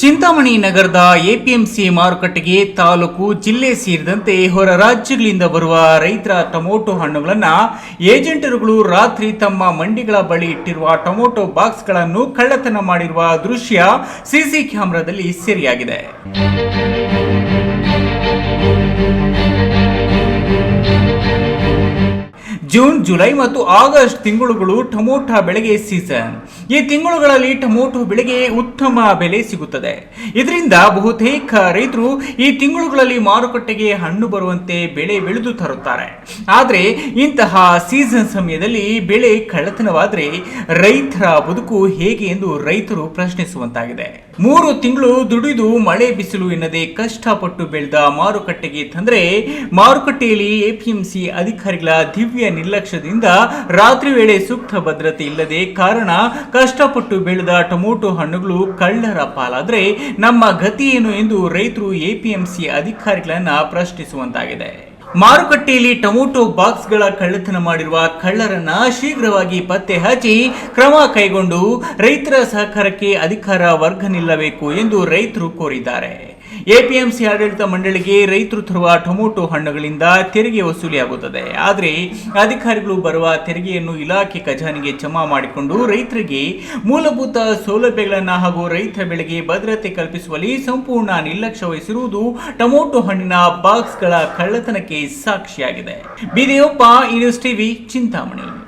ಚಿಂತಾಮಣಿ ನಗರದ ಎಪಿಎಂಸಿ ಮಾರುಕಟ್ಟೆಗೆ ತಾಲೂಕು ಜಿಲ್ಲೆ ಸೇರಿದಂತೆ ಹೊರ ರಾಜ್ಯಗಳಿಂದ ಬರುವ ರೈತರ ಟೊಮೊಟೊ ಹಣ್ಣುಗಳನ್ನು ಏಜೆಂಟರುಗಳು ರಾತ್ರಿ ತಮ್ಮ ಮಂಡಿಗಳ ಬಳಿ ಇಟ್ಟಿರುವ ಟೊಮೊಟೊ ಬಾಕ್ಸ್ಗಳನ್ನು ಕಳ್ಳತನ ಮಾಡಿರುವ ದೃಶ್ಯ ಸಿಸಿ ಕ್ಯಾಮೆರಾದಲ್ಲಿ ಸೆರೆಯಾಗಿದೆ. ಜೂನ್, ಜುಲೈ ಮತ್ತು ಆಗಸ್ಟ್ ತಿಂಗಳುಗಳು ಟೊಮೊಟೊ ಬೆಳೆಗೆ ಸೀಸನ್ ಈ ತಿಂಗಳುಗಳಲ್ಲಿ ಟೊಮೊಟೊ ಬೆಳೆಗೆ ಉತ್ತಮ ಬೆಲೆ ಸಿಗುತ್ತದೆ. ಇದರಿಂದ ಬಹುತೇಕ ರೈತರು ಈ ತಿಂಗಳುಗಳಲ್ಲಿ ಮಾರುಕಟ್ಟೆಗೆ ಹಣ್ಣು ಬರುವಂತೆ ಬೆಳೆ ಬೆಳೆದು ತರುತ್ತಾರೆ. ಆದರೆ ಇಂತಹ ಸೀಸನ್ ಸಮಯದಲ್ಲಿ ಬೆಳೆ ಕಳ್ಳತನವಾದರೆ ರೈತರ ಬದುಕು ಹೇಗೆ ಎಂದು ರೈತರು ಪ್ರಶ್ನಿಸುವಂತಾಗಿದೆ. ಮೂರು ತಿಂಗಳು ದುಡಿದು ಮಳೆ ಬಿಸಿಲು ಎನ್ನದೆ ಕಷ್ಟಪಟ್ಟು ಬೆಳೆದ ಮಾರುಕಟ್ಟೆಗೆ ತಂದರೆ ಮಾರುಕಟ್ಟೆಯಲ್ಲಿ ಎಪಿಎಂಸಿ ಅಧಿಕಾರಿಗಳ ದಿವ್ಯ ನಿರ್ಲಕ್ಷ್ಯದಿಂದ ರಾತ್ರಿ ವೇಳೆ ಸೂಕ್ತ ಭದ್ರತೆ ಇಲ್ಲದೆ ಕಾರಣ, ಕಷ್ಟಪಟ್ಟು ಬೆಳೆದ ಟೊಮೊಟೊ ಹಣ್ಣುಗಳು ಕಳ್ಳರ ಪಾಲಾದ್ರೆ ನಮ್ಮ ಗತಿ ಏನು ಎಂದು ರೈತರು ಎಪಿಎಂಸಿ ಅಧಿಕಾರಿಗಳನ್ನ ಪ್ರಶ್ನಿಸುವಂತಾಗಿದೆ. ಮಾರುಕಟ್ಟೆಯಲ್ಲಿ ಟೊಮೊಟೊ ಬಾಕ್ಸ್ಗಳ ಕಳ್ಳತನ ಮಾಡಿರುವ ಕಳ್ಳರನ್ನ ಶೀಘ್ರವಾಗಿ ಪತ್ತೆ ಹಚ್ಚಿ ಕ್ರಮ ಕೈಗೊಂಡು ರೈತರ ಸಹಕಾರಕ್ಕೆ ಅಧಿಕಾರ ವರ್ಗ ನಿಲ್ಲಬೇಕು ಎಂದು ರೈತರು ಕೋರಿದ್ದಾರೆ. ಎಪಿಎಂಸಿ ಆಡಳಿತ ಮಂಡಳಿಗೆ ರೈತರು ತರುವ ಟೊಮೊಟೊ ಹಣ್ಣುಗಳಿಂದ ತೆರಿಗೆ ವಸೂಲಿಯಾಗುತ್ತದೆ. ಆದರೆ ಅಧಿಕಾರಿಗಳು ಬರುವ ತೆರಿಗೆಯನ್ನು ಇಲಾಖೆ ಖಜಾನೆಗೆ ಜಮಾ ಮಾಡಿಕೊಂಡು ರೈತರಿಗೆ ಮೂಲಭೂತ ಸೌಲಭ್ಯಗಳನ್ನು ಹಾಗೂ ರೈತರ ಬೆಳೆಗೆ ಭದ್ರತೆ ಕಲ್ಪಿಸುವಲ್ಲಿ ಸಂಪೂರ್ಣ ನಿರ್ಲಕ್ಷ್ಯ ವಹಿಸಿರುವುದು ಟೊಮೊಟೊ ಹಣ್ಣಿನ ಬಾಕ್ಸ್ಗಳ ಕಳ್ಳತನಕ್ಕೆ ಸಾಕ್ಷಿಯಾಗಿದೆ. ಬಿದಿಯೊಪ್ಪ ನ್ಯೂಸ್ ಟಿವಿ, ಚಿಂತಾಮಣಿ.